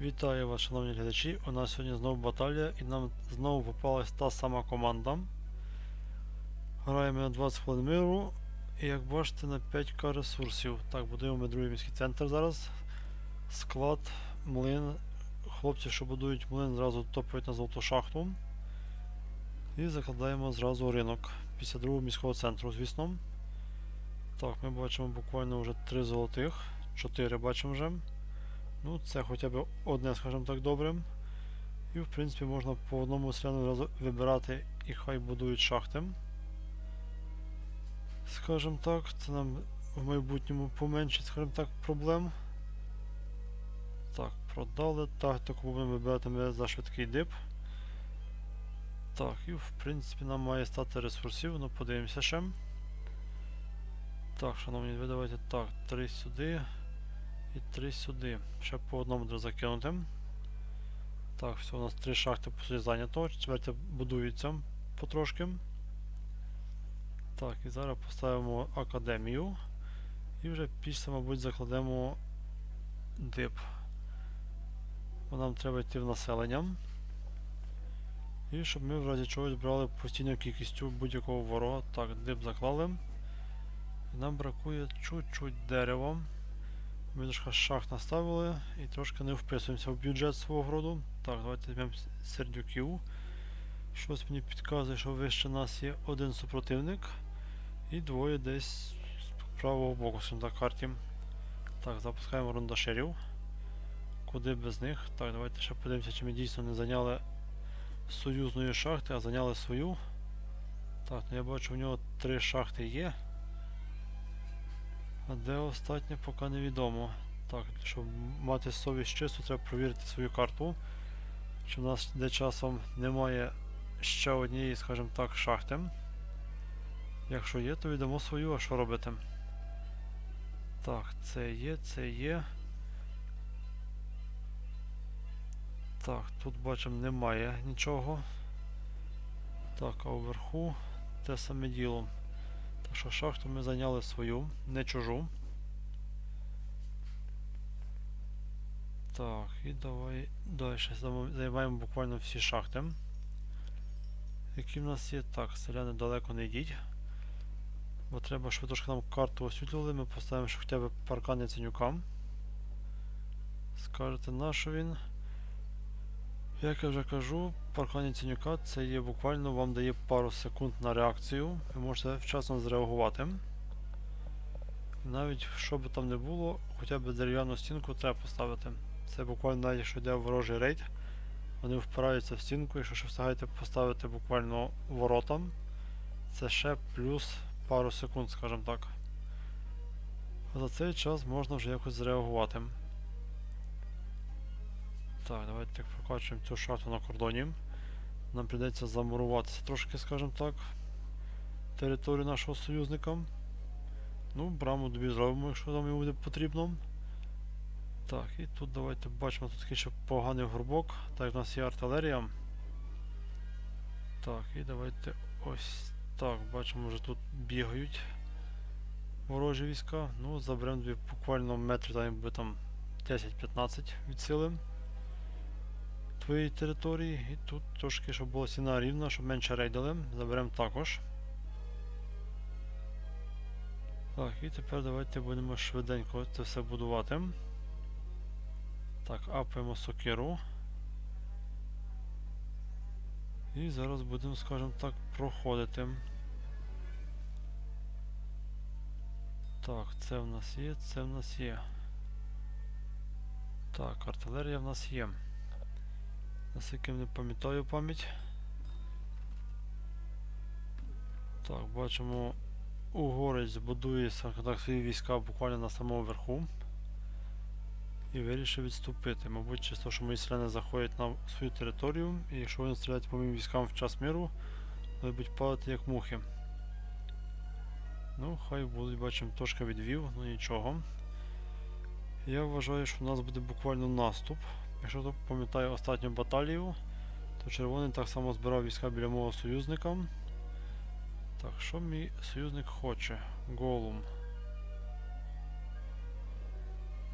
Вітаю вас, шановні глядачі. У нас сьогодні знову баталія і нам знову попалась та сама команда. Граємо на 20 хвилин миру. І як бачите на 5к ресурсів. Так, будуємо ми другий міський центр зараз. Склад, млин. Хлопці, що будують млин, зразу топають на золоту шахту. І закладаємо зразу ринок. Після другого міського центру, звісно. Так, ми бачимо буквально вже 3 золотих. 4 бачимо вже. Ну, це хоча б одне, скажімо так, добре. І в принципі можна по одному селяну разу вибирати і хай будують шахти. Скажімо так, це нам в майбутньому поменшить, скажімо так, проблем. Так, продали. Так, таку будемо вибиратиме за швидкий дип. Так, і в принципі нам має стати ресурсів, ну подивимося ще. Так, шановні, ви давайте так, 3 сюди. І три сюди. Ще по одному треба закинути. Так, все, у нас три шахти по суті зайнято. Четверта будується потрошки. Так, і зараз поставимо академію. І вже після, мабуть, закладемо дип. Бо нам треба йти в населення. І щоб ми в разі чогось брали постійну кількістю будь-якого ворога. Так, дип заклали. І нам бракує чуть-чуть дерева. Ми трошки шах наставили і трошки не вписуємося в бюджет свого городу. Так, давайте візьмемо сердюків. Щось мені підказує, що вище нас є один супротивник і двоє десь з правого боку, так, карті. Так, запускаємо рундашерів. Куди без них? Так, давайте ще подивимося, чи ми дійсно не зайняли союзної шахти, а зайняли свою. Так, ну я бачу, у нього три шахти є. А де остатнє, поки невідомо. Так, щоб мати совість чисту, треба провірити свою карту. Чи в нас де часом немає ще однієї, скажімо так, шахти. Якщо є, то віддамо свою, а що робити? Так, це є, це є. Так, тут бачимо немає нічого. Так, а вверху те саме діло. Що шахту ми зайняли свою, не чужу. Так, і давай далі займаємо буквально всі шахти. Які в нас є? Так, селяни далеко не йдіть. Бо треба, щоб трошки нам карту освітлювали, ми поставимо ще хоча б паркани цінюкам. Скажете, на що він? Як я вже кажу, паркання цінюка це є буквально вам дає пару секунд на реакцію. Ви можете вчасно зреагувати. Навіть що би там не було, хоча б дерев'яну стінку треба поставити. Це буквально навіть якщо йде ворожий рейд, вони впираються в стінку, якщо ще встигаєте поставити буквально ворота, це ще плюс пару секунд, скажімо так. За цей час можна вже якось зреагувати. Так, давайте прокачуємо цю шахту на кордоні. Нам прийдеться замуруватися трошки, скажімо так, територію нашого союзника. Ну, браму добі зробимо, якщо нам йому буде потрібно. Так, і тут давайте бачимо тут такий ще поганий горбок. Так, в нас є артилерія. Так, і давайте ось так, бачимо, вже тут бігають ворожі війська. Ну, заберемо буквально метр там 10-15 від сили твоєї території. І тут трошки, щоб була стіна рівна, щоб менше рейдили. Заберемо також. Так, і тепер давайте будемо швиденько це все будувати. Так, апаємо сокиру. І зараз будемо, скажімо так, проходити. Так, це в нас є, це в нас є. Так, артилерія в нас є. Наскільки не пам'ятаю пам'ять. Так, бачимо, угорець будує так, свої війська буквально на самому верху. І вирішив відступити. Мабуть, через те, що мої селяни заходять на свою територію, і якщо вони стріляють по моїм військам в час миру, вони будуть падати як мухи. Ну, хай будуть, бачимо, трошки відвів, ну нічого. Я вважаю, що в нас буде буквально наступ. Якщо то пам'ятаю останню баталію, то червоний так само збирав війська біля мого союзника. Так, що мій союзник хоче? Голум.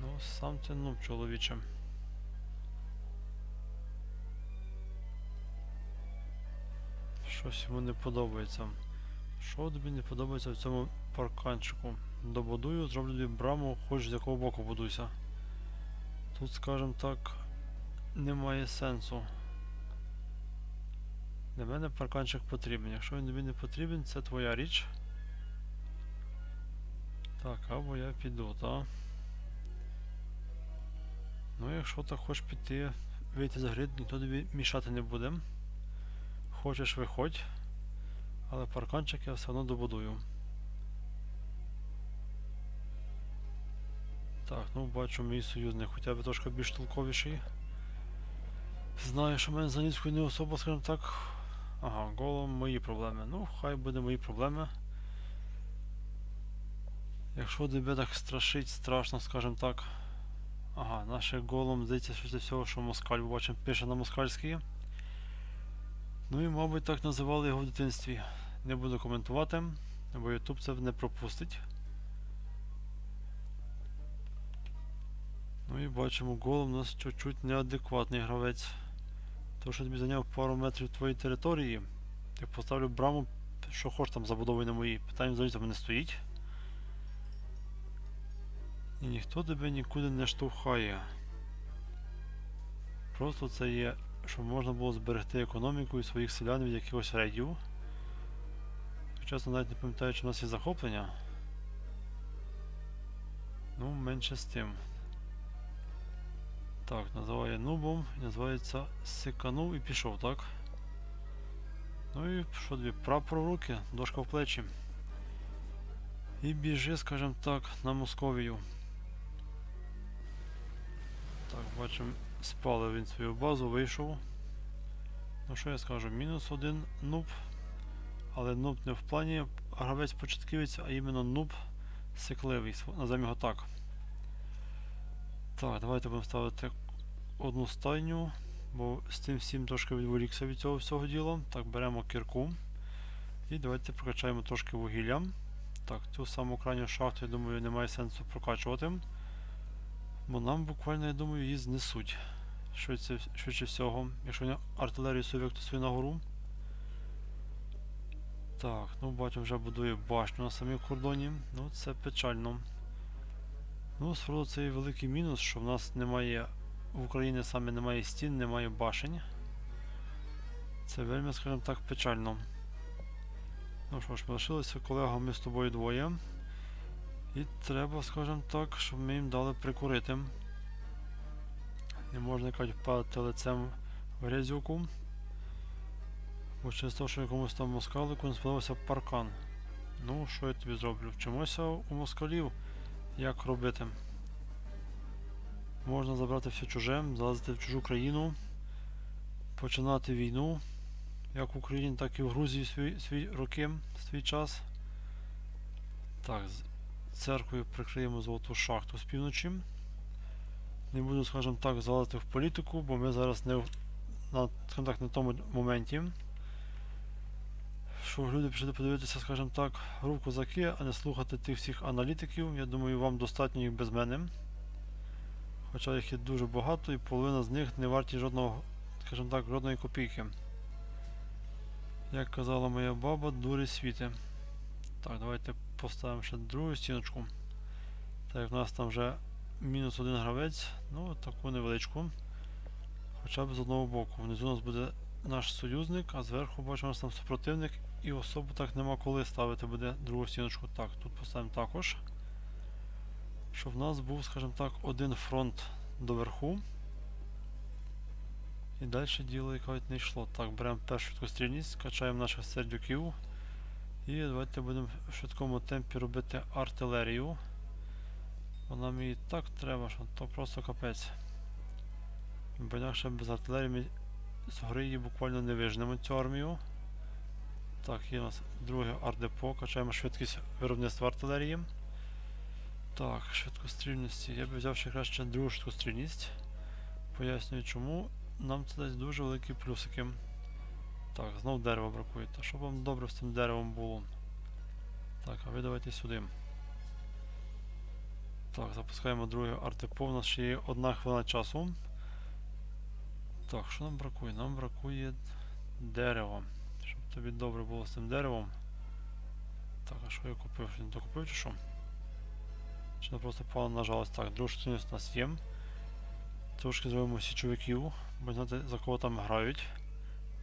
Ну, сам ти нуб, чоловіче. Щось йому не подобається. Що тобі не подобається в цьому парканчику? Добудую, зроблю тобі браму, хоч з якого боку будуйся. Тут, скажімо так немає сенсу. Для мене парканчик потрібен. Якщо він тобі не потрібен, це твоя річ. Так, або я піду, так? Ну, якщо так хочеш піти, вийти за гри, ніхто тобі мішати не буде. Хочеш виходь, але парканчик я все одно добудую. Так, ну бачу мій союзник хоча б трошки більш толковіший. Знаю, що в мене з англійською не особо, скажімо так. Ага, голом мої проблеми. Ну, хай буде мої проблеми. Якщо тебе так страшить, страшно, скажімо так. Ага, наше голом здається, що це всього, що москаль бачимо, пише на москальській. Ну і, мабуть, так називали його в дитинстві. Не буду коментувати, бо YouTube це не пропустить. Ну і бачимо, голом у нас чуть-чуть неадекватний гравець. То, що тобі зайняв пару метрів твоєї території, я поставлю браму, що хоч там забудовуй на моїй. Питання взагалі там не стоїть. І ніхто тебе нікуди не штовхає. Просто це є, щоб можна було зберегти економіку і своїх селян від якихось рейдів. Чесно, навіть не пам'ятаю, чи в нас є захоплення. Ну, менше з тим. Так, називає нубом називається Сиканув і пішов, так? Ну і що тобі, прапор руки, дошка в плечі. І біжи, скажімо так, на Московію. Так, бачимо, спалив він свою базу, вийшов. Ну що я скажу, мінус один нуб. Але нуб не в плані гравець початківець, а іменно нуб сикливий. Назовемо його так. Так, давайте будемо ставити одну стайню, бо з цим всім трошки відволікся від цього всього діла. Так, беремо кірку. І давайте прокачаємо трошки вугілля. Так, цю саму крайню шахту, я думаю, немає сенсу прокачувати. Бо нам буквально, я думаю, її знесуть. Швидше, швидше всього, якщо вони артилерію совєкту свою нагору. Так, ну бачимо, вже будує башню на самій кордоні. Ну, це печально. Ну, справді це і великий мінус, що в нас немає в Україні саме немає стін, немає башень. Це вельми, скажімо так, печально. Ну що ж, ми лишилися колегами з тобою двоє. І треба, скажімо так, щоб ми їм дали прикурити. Не можна кажуть падати лицем в грязюку. Бо через те, що якомусь там москалику не сподобався паркан. Ну, що я тобі зроблю? Вчимося у москалів, як робити. Можна забрати все чуже, залазити в чужу країну, починати війну, як в Україні, так і в Грузії свій, свій роки, свій час. Так, церквою прикриємо золоту шахту з півночі. Не буду, скажімо так, залазити в політику, бо ми зараз не в, на, так, на тому моменті. Що люди пішли подивитися, скажімо так, гру в козаки, а не слухати тих всіх аналітиків. Я думаю, вам достатньо їх без мене. Хоча їх є дуже багато і половина з них не варті жодного, скажімо так, жодної копійки. Як казала моя баба, дурі світи. Так, давайте поставимо ще другу стіночку. Так як у нас там вже мінус один гравець, ну таку невеличку. Хоча б з одного боку. Внизу у нас буде наш союзник, а зверху бачимо у там супротивник і особу так нема коли ставити буде другу стіночку. Так, тут поставимо також. Щоб в нас був, скажімо так, один фронт доверху. І далі діло якось не йшло. Так, беремо першу швидкострільність, качаємо наших сердюків. І давайте будемо в швидкому темпі робити артилерію. Бо нам і так треба, що то просто капець. Бо інакше без артилерії ми з гори її буквально не вижнемо цю армію. Так, є у нас друге ардепо, качаємо швидкість виробництва артилерії. Так, швидкострільності. Я б взяв ще краще другу швидкострільність. Пояснюю чому. Нам це дасть дуже великі плюсики. Так, знов дерева бракує. Та щоб вам добре з цим деревом було. Так, а ви давайте сюди. Так, запускаємо друге артепо. У нас ще є одна хвилина часу. Так, що нам бракує? Нам бракує дерева. Тобі добре було з цим деревом. Так, а що я купив? Що не докупив чи що? Чи не просто погано нажалось? Так, друга чисельність у нас є. Трошки зробимо січовиків, бо знаєте, за кого там грають.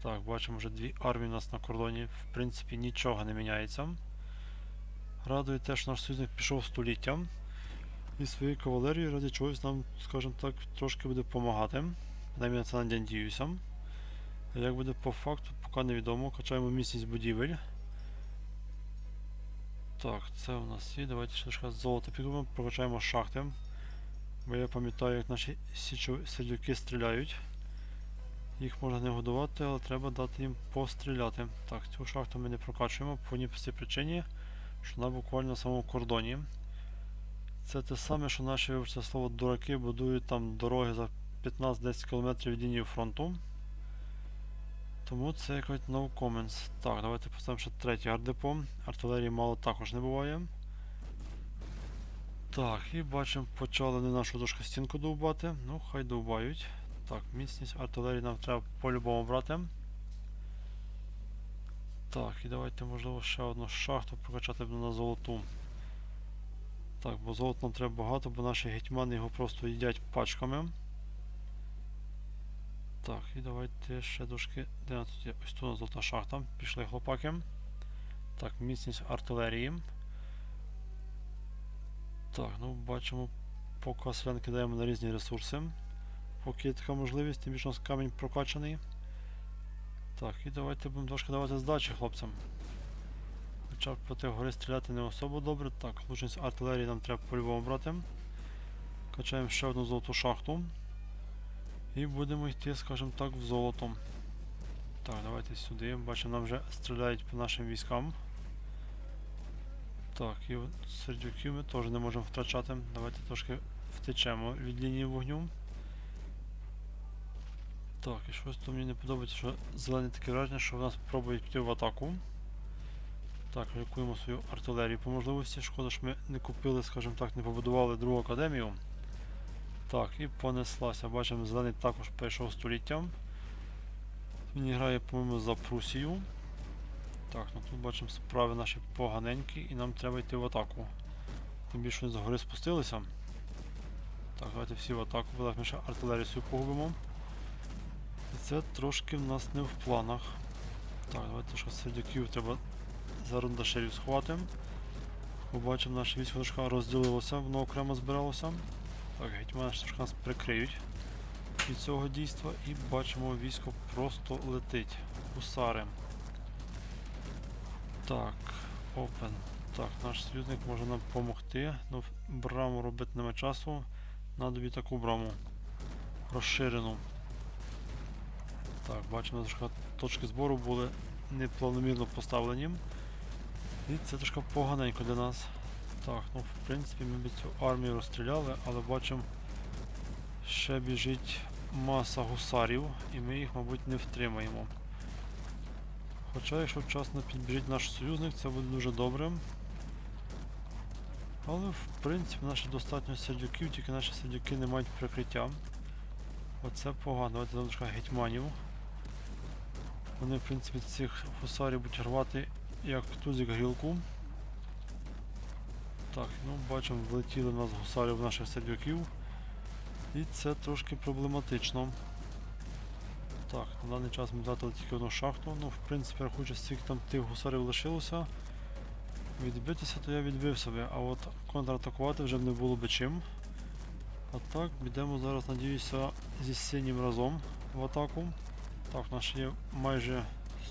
Так, бачимо вже дві армії у нас на кордоні. В принципі, нічого не міняється. Радує те, що наш союзник пішов століттям. І своєю кавалерією ради чогось нам, скажімо так, трошки буде допомагати. Принаймні на це надіюся. Як буде по факту, поки невідомо. Качаємо міцність будівель. Так, це у нас є. Давайте ще трошки золото підкупимо, прокачаємо шахти. Бо я пам'ятаю, як наші січо- стріляють. Їх можна не годувати, але треба дати їм постріляти. Так, цю шахту ми не прокачуємо по простій причині, що вона буквально на самому кордоні. Це те саме, що наші, вибачте слово, дураки будують там дороги за 15-10 км від лінії фронту. Тому це якось no comments. Так, давайте поставимо ще третій ардепо. Артилерії мало також не буває. Так, і бачимо, почали вони нашу трошки стінку довбати. Ну, хай довбають. Так, міцність артилерії нам треба по-любому брати. Так, і давайте, можливо, ще одну шахту прокачати б на золоту. Так, бо золота нам треба багато, бо наші гетьмани його просто їдять пачками. Так, і давайте ще дошки. Де вона тут є? Ось тут золота шахта. Пішли хлопаки. Так, міцність артилерії. Так, ну бачимо, поки селян кидаємо на різні ресурси. Поки є така можливість, тим більше у нас камінь прокачаний. Так, і давайте будемо трошки давати здачі хлопцям. Хоча б проти гори стріляти не особо добре. Так, лучність артилерії нам треба по-любому брати. Качаємо ще одну золоту шахту. І будемо йти, скажімо так, в золото. Так, давайте сюди. Бачимо, нам вже стріляють по нашим військам. Так, і сердюків ми теж не можемо втрачати. Давайте трошки втечемо від лінії вогню. Так, і щось то мені не подобається, що зелене таке враження, що в нас пробують піти в атаку. Так, лікуємо свою артилерію по можливості. Шкода, що ми не купили, скажімо так, не побудували другу академію. Так, і понеслася. Бачимо, зелений також перейшов століттям. Він грає, по-моєму, за Прусію. Так, ну тут бачимо справи наші поганенькі і нам треба йти в атаку. Тим більше вони з гори спустилися. Так, давайте всі в атаку, бо так ми ще артилерію погубимо. І це трошки в нас не в планах. Так, давайте трошки сердюків треба за рундашерів сховати. Побачимо, наше військо розділилося, воно окремо збиралося. Так, гетьмани ж трошки нас прикриють від цього дійства і бачимо, військо просто летить. Гусари. Так, open. Так, наш союзник може нам допомогти. Ну, браму робити нема часу. Надо таку браму. Розширену. Так, бачимо, що точки збору були непланомірно поставлені. І це трошки поганенько для нас. Так, ну в принципі ми цю армію розстріляли, але бачимо, ще біжить маса гусарів, і ми їх, мабуть, не втримаємо. Хоча, якщо вчасно підбіжить наш союзник, це буде дуже добре. Але в принципі наші достатньо сердюків, тільки наші сердюки не мають прикриття. Оце погано. Давайте трошки гетьманів. Вони в принципі цих гусарів будуть рвати як тузик грілку. Так, ну бачимо, влетіли в нас гусарів наших сердюків. І це трошки проблематично. Так, на даний час ми втратили тільки одну шахту. Ну, в принципі, рахуючи, скільки там тих гусарів лишилося. Відбитися, то я відбив себе, а от контратакувати вже не було би чим. А так, підемо зараз, надіюся, зі синім разом в атаку. Так, у нас ще є майже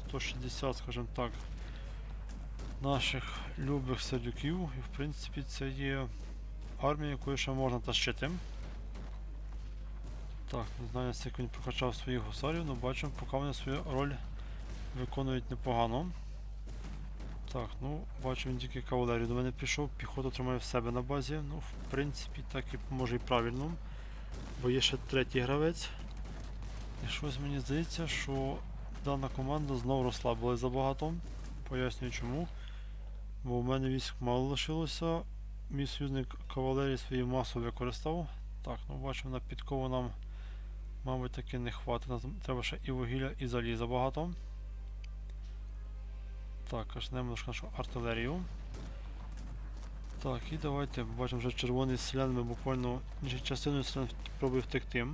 160, скажімо так, наших любих сердюків. І в принципі це є армія, якою ще можна тащити. Так, не знаю, як він прокачав своїх гусарів, але бачимо, поки вони свою роль виконують непогано. Так, ну, бачу, він тільки кавалерію до мене пішов, піхоту тримає в себе на базі. Ну, в принципі, так і може і правильно. Бо є ще третій гравець. І щось мені здається, що дана команда знову розслабилась забагато. Пояснюю чому. Бо в мене військ мало лишилося. Мій союзник кавалерії свою масу використав. Так, ну бачимо, на підкову нам, мабуть, таки не хватить. Нам треба ще і вугілля, і заліза багато. Так, почнемо нашу нашу артилерію. Так, і давайте бачимо вже червоний селян, ми буквально частиною селян пробує втекти.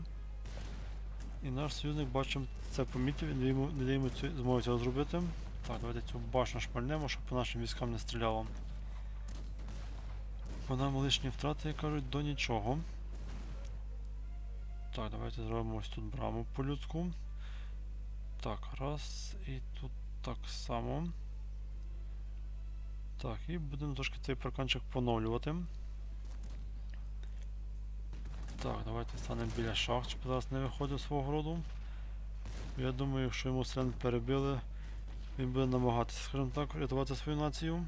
І наш союзник бачимо це помітив і не дає йому- не дає йому цю- змоги цього зробити. Так, давайте цю башню шпальнемо, щоб по нашим військам не стріляло. Бо нам лишні втрати, кажуть, до нічого. Так, давайте зробимо ось тут браму по-людську. Так, раз. І тут так само. Так, і будемо трошки цей парканчик поновлювати. Так, давайте станемо біля шахт, щоб зараз не виходив свого роду. Я думаю, якщо йому селян перебили, він буде намагатися, скажімо так, рятувати свою націю.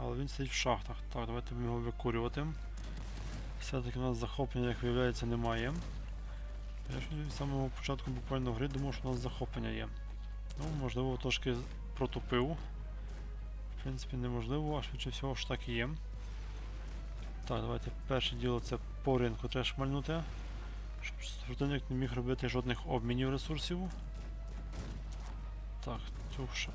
Але він сидить в шахтах. Так, давайте будемо його викурювати. Все-таки у нас захоплення, як виявляється, немає. Я ж від самого початку буквально гри думав, що у нас захоплення є. Ну, можливо, трошки протупив. В принципі, неможливо, а швидше всього ж так і є. Так, давайте перше діло це по ринку треба шмальнути. Щоб супротивник не міг робити жодних обмінів ресурсів. Так, ша...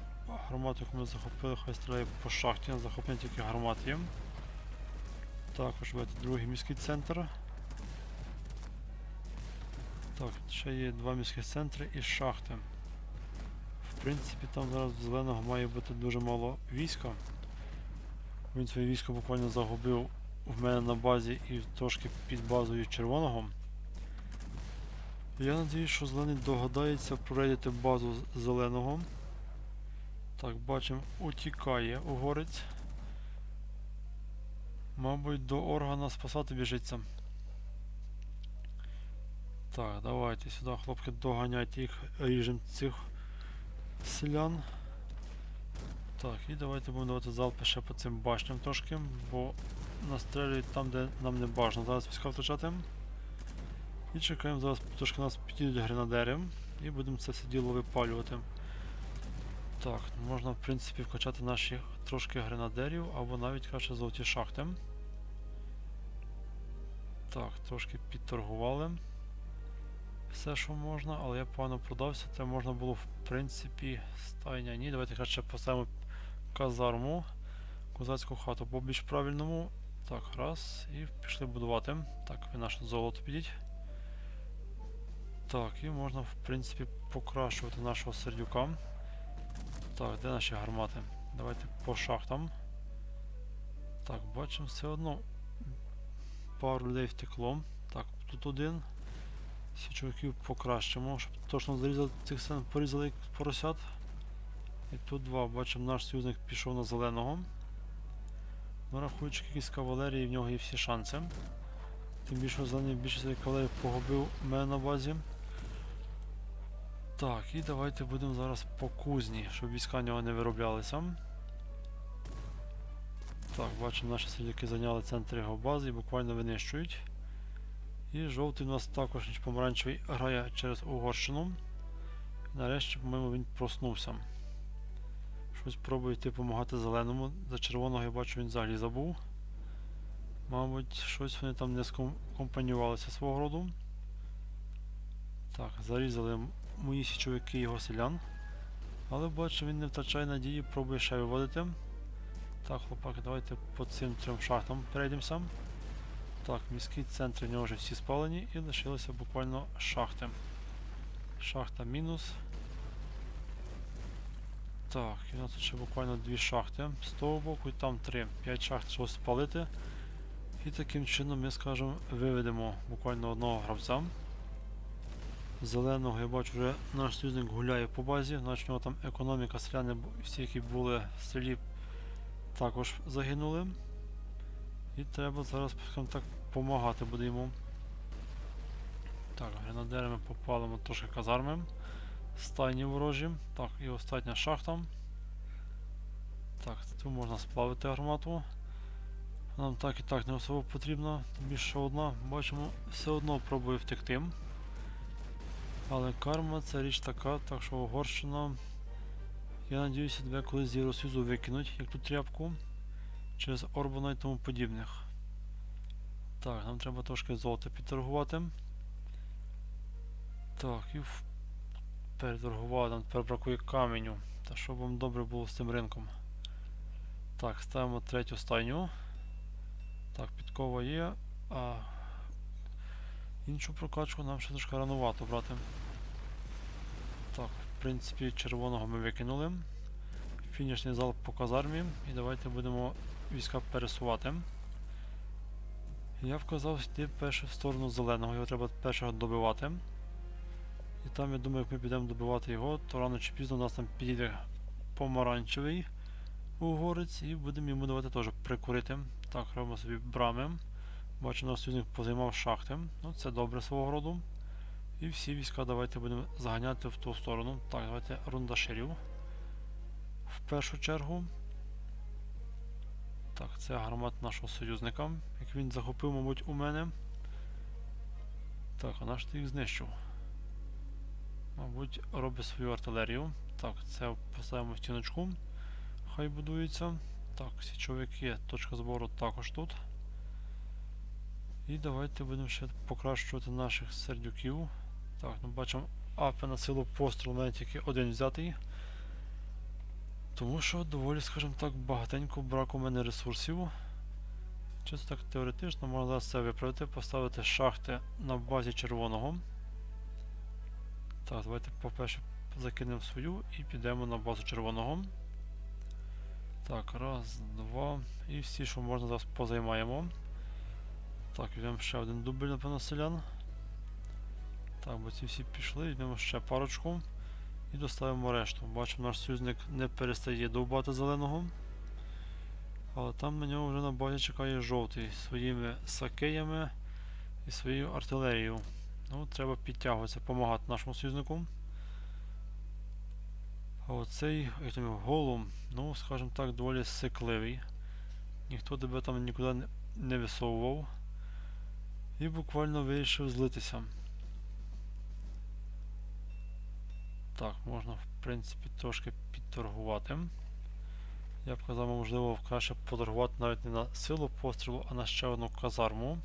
гармату, яку ми захопили, хай стріляє по шахті, захоплення тільки гармат є. Також давайте другий міський центр. Так, ще є два міських центри і шахти. В принципі, там зараз зеленого має бути дуже мало війська. Він своє військо буквально загубив в мене на базі і трошки під базою червоного. Я надіюсь, що зелений догадається прорейдити базу зеленого. Так, бачимо, утікає угорець. Мабуть, до органа спасати біжиться. Так, давайте сюди, хлопки, доганяйте їх, ріжемо цих селян. Так, і давайте будемо давати залпи ще по цим башням трошки, бо настрелюють там, де нам не бажано зараз війська втрачати. І чекаємо, зараз трошки нас підійдуть гренадери і будемо це все діло випалювати. Так, можна в принципі вкачати наші трошки гренадерів або навіть краще золоті шахти. Так, трошки підторгували. Все, що можна, але я погано продався, це можна було в принципі стайня. Ні, давайте краще поставимо казарму, козацьку хату по більш правильному. Так, раз, і пішли будувати. Так, ви наше золото підіть. Так, і можна в принципі покращувати нашого сердюка. Так, де наші гармати? Давайте по шахтам. Так, бачимо все одно. Пару людей втекло. Так, тут один. Січовиків покращимо, щоб точно зарізати цих сцен порізали як поросят. І тут два. Бачимо, наш союзник пішов на зеленого. Ну, рахуючи кількість кавалерії, в нього є всі шанси. Тим більше зелений більшість кавалерів погубив мене на базі. Так, і давайте будемо зараз по кузні, щоб війська нього не вироблялися. Так, бачимо, наші стрілки зайняли центр його бази і буквально винищують. І жовтий у нас також, ніж помаранчевий, грає через Угорщину. Нарешті, по-моєму, він проснувся. Щось пробує йти допомагати зеленому. За червоного я бачу, він взагалі забув. Мабуть, щось вони там не скомпанювалися свого роду. Так, зарізали мої січовики його селян. Але бачу, він не втрачає надії, пробує ще виводити. Так, хлопаки, давайте по цим трьом шахтам перейдемося. Так, міські центри в нього вже всі спалені і лишилися буквально шахти. Шахта мінус. Так, і у нас тут ще буквально дві шахти з того боку і там три. П'ять шахт щось спалити. І таким чином ми, скажемо, виведемо буквально одного гравця. Зеленого я бачу вже наш союзник гуляє по базі, значить нього там економіка селяни, всі, які були в селі, також загинули. І треба зараз, так, допомагати буде йому. Так, гренадерами попалимо трошки казарми. Стайні ворожі. Так, і остання шахта. Так, тут можна сплавити гармату. Нам так і так не особо потрібно. Більше одна. Бачимо, все одно пробує втекти. Але карма це річ така, так що Угорщина. Я надіюся, тебе колись з Євросоюзу викинуть, як ту тряпку. Через Орбана і тому подібних. Так, нам треба трошки золота підторгувати. Так, і в... переторгували, нам тепер бракує каменю. Та щоб вам добре було з цим ринком. Так, ставимо третю стайню. Так, підкова є. А іншу прокачку нам ще трошки ранувато брати. Так, в принципі, червоного ми викинули. Фінішний залп по казармі. І давайте будемо війська пересувати. Я вказав йти перше в сторону зеленого, його треба першого добивати. І там, я думаю, як ми підемо добивати його, то рано чи пізно у нас там підійде помаранчевий угорець і будемо йому давати теж прикурити. Так, робимо собі брами. Бачимо, наш союзник позаймав шахти. Ну, це добре свого роду. І всі війська давайте будемо заганяти в ту сторону. Так, давайте рундаширів. В першу чергу. Так, це гармат нашого союзника. Як він захопив, мабуть, у мене. Так, а наш ти їх знищив. Мабуть, робить свою артилерію. Так, це поставимо в стіночку. Хай будується. Так, січовики, точка збору також тут. І давайте будемо ще покращувати наших сердюків. Так, ну бачимо, апи на силу пострілу навіть тільки один взятий. Тому що доволі, скажімо так, багатенько брак у мене ресурсів. Чисто так теоретично можна зараз це виправити, поставити шахти на базі червоного. Так, давайте по-перше закинемо свою і підемо на базу червоного. Так, раз, два. І всі, що можна зараз позаймаємо. Так, візьмемо ще один дубль, напевно, селян. Так, бо ці всі пішли, візьмемо ще парочку. І доставимо решту. Бачимо, наш союзник не перестає довбати зеленого. Але там на нього вже на базі чекає жовтий своїми сакеями і своєю артилерією. Ну, треба підтягуватися, допомагати нашому союзнику. А оцей, як там голум, ну, скажімо так, доволі сикливий. Ніхто тебе там нікуди не висовував. І буквально вирішив злитися. Так, можна в принципі трошки підторгувати. Я б казав, можливо, краще поторгувати навіть не на силу пострілу, а на ще одну казарму,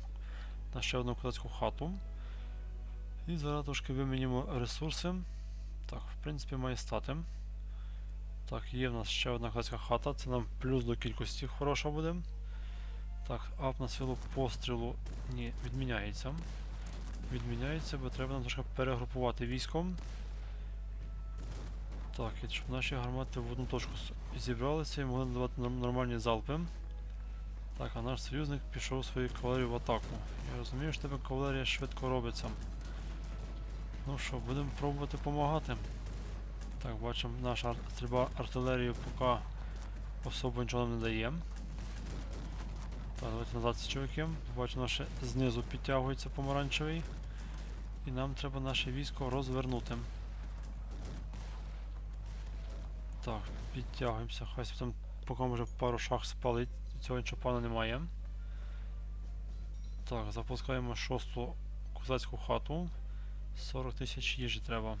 на ще одну козацьку хату. І зараз трошки вимінимо ресурси. Так, в принципі, має стати. Так, є в нас ще одна козацька хата, це нам плюс до кількості хороша буде. Так, ап на силу пострілу ні, відміняється. Відміняється, бо треба нам трошки перегрупувати військом. Так, щоб наші гармати в одну точку зібралися і могли надавати нормальні залпи. Так, а наш союзник пішов свою кавалерію в атаку. Я розумію, що тебе кавалерія швидко робиться. Ну що, будемо пробувати допомагати. Так, бачимо, наша ар- стрільба артилерії поки особо нічого нам не дає. Так, давайте назад ці чоловіки. Бачимо, ще знизу підтягується помаранчевий. І нам треба наше військо розвернути. Так, підтягуємося. Хай там поки може пару шах спалить, цього нічого пана немає. Так, запускаємо шосту козацьку хату. 40 тисяч їжі треба.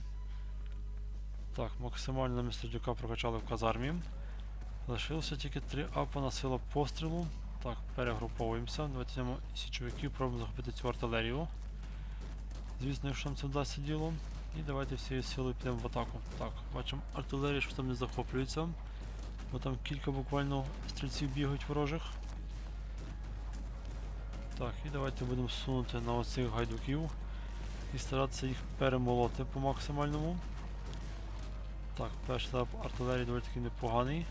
Так, максимально ми сердюка прокачали в казармі. Лишилося тільки 3 апа на силу пострілу. Так, перегруповуємося. Давайте йдемо січовиків, пробуємо захопити цю артилерію. Звісно, якщо нам це вдасться діло. І давайте всією силою підемо в атаку. Так, бачимо артилерія, що там не захоплюється. Бо там кілька буквально стрільців бігають ворожих. Так, і давайте будемо сунути на оцих гайдуків і старатися їх перемолоти по максимальному. Так, перший етап артилерії доволі таки непоганий.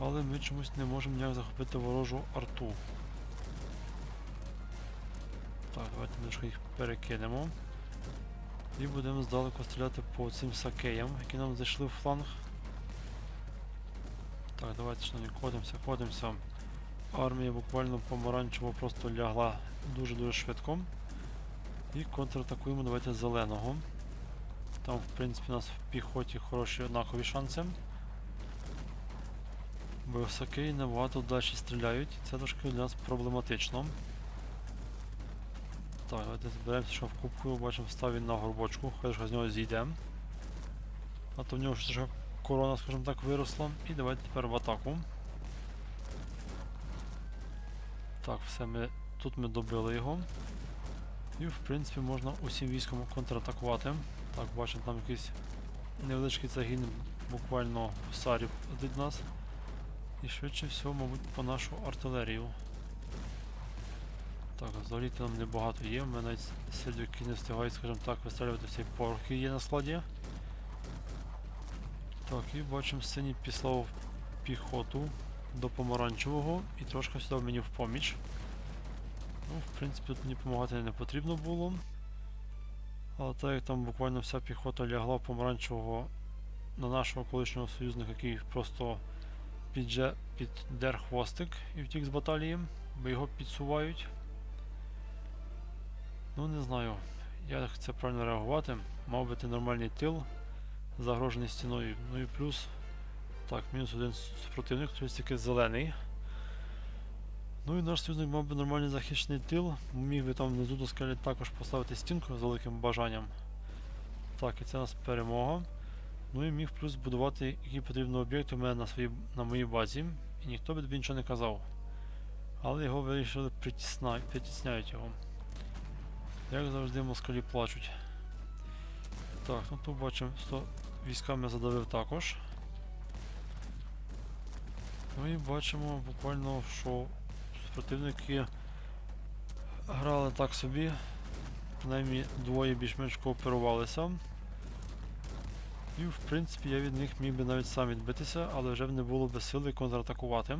Але ми чомусь не можемо ніяк захопити ворожу арту. Так, давайте ми їх перекинемо. І будемо здалеку стріляти по цим сакеям, які нам зайшли в фланг. Так, давайте що не ходимося, ходимося. Армія буквально помаранчево просто лягла дуже-дуже швидко. І контратакуємо давайте зеленого. Там, в принципі, у нас в піхоті хороші однакові шанси. Бо сакеї набагато далі стріляють, це трошки для нас проблематично. Так, давайте зберемося, що в кубку бачимо став він на горбочку, хай ж з нього зійде. А то в нього ж корона, скажімо так, виросла. І давайте тепер в атаку. Так, все, ми, тут ми добили його. І в принципі можна усім військом контратакувати. Так, бачимо там якийсь невеличкий загін буквально в сарі від нас. І швидше всього, мабуть, по нашу артилерію. Так, взагалі там небагато є. У мене сердюки не встигають, скажімо так, вистрілювати всі порох, який є на складі. Так, і бачимо синій післав піхоту до помаранчевого і трошки сюди мені в поміч. Ну, в принципі, тут мені допомагати не потрібно було. Але так як там буквально вся піхота лягла помаранчевого на нашого колишнього союзника, який просто піддер хвостик і втік з баталії, бо його підсувають. Ну не знаю, як це правильно реагувати. Мав бути нормальний тил, загрожений стіною. Ну і плюс. Так, мінус один супротивник, тобто тільки зелений. Ну і наш союзник мав би нормальний захищений тил. Міг би там внизу до скелі також поставити стінку з великим бажанням. Так, і це у нас перемога. Ну і міг плюс будувати які потрібні об'єкти у мене на, своїй, на моїй базі. І ніхто би тобі нічого не казав. Але його вирішили притісняють його. Як завжди москалі плачуть. Так, ну тут бачимо, що військами задавив також. Ну і бачимо буквально, що противники грали так собі. Принаймні двоє більш-менш кооперувалися. І в принципі я від них міг би навіть сам відбитися, але вже б не було би сили контратакувати.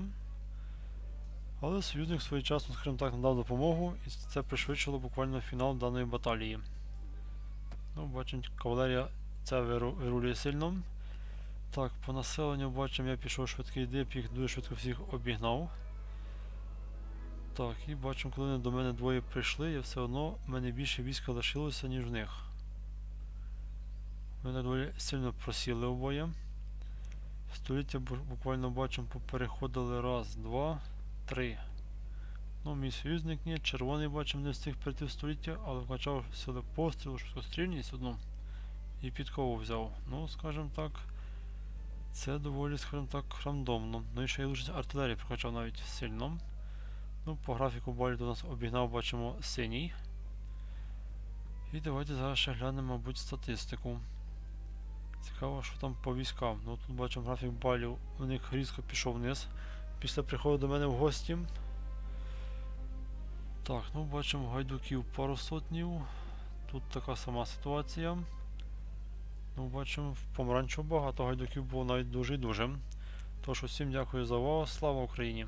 Але союзник своєчасно, скажімо так, надав допомогу, і це пришвидшило буквально фінал даної баталії. Ну, бачимо, кавалерія ця вирулює сильно. Так, по населенню бачимо, я пішов швидкий дип, їх дуже швидко всіх обігнав. Так, і бачимо, коли вони до мене двоє прийшли, я все одно в мене більше війська лишилося, ніж в них. Вони доволі сильно просіли обоє. Століття буквально бачимо, попереходили раз, два, три. Ну, мій союзник ні, червоний бачимо, не встиг прийти в століття, але вкачав сили пострілу, швидкострільність одну і підкову взяв. Ну, скажімо так, це доволі, скажімо так, рандомно. Ну і ще й лише артилерії прокачав навіть сильно. Ну, по графіку балів до нас обігнав, бачимо синій. І давайте зараз ще глянемо, мабуть, статистику. Цікаво, що там по військам. Ну тут бачимо графік балів, у них різко пішов вниз. Після приходу до мене в гості. Так, ну бачимо гайдуків пару сотнів. Тут така сама ситуація. Ну, бачимо, в помаранчу багато гайдуків було навіть дуже і дуже. Тож усім дякую за увагу. Слава Україні!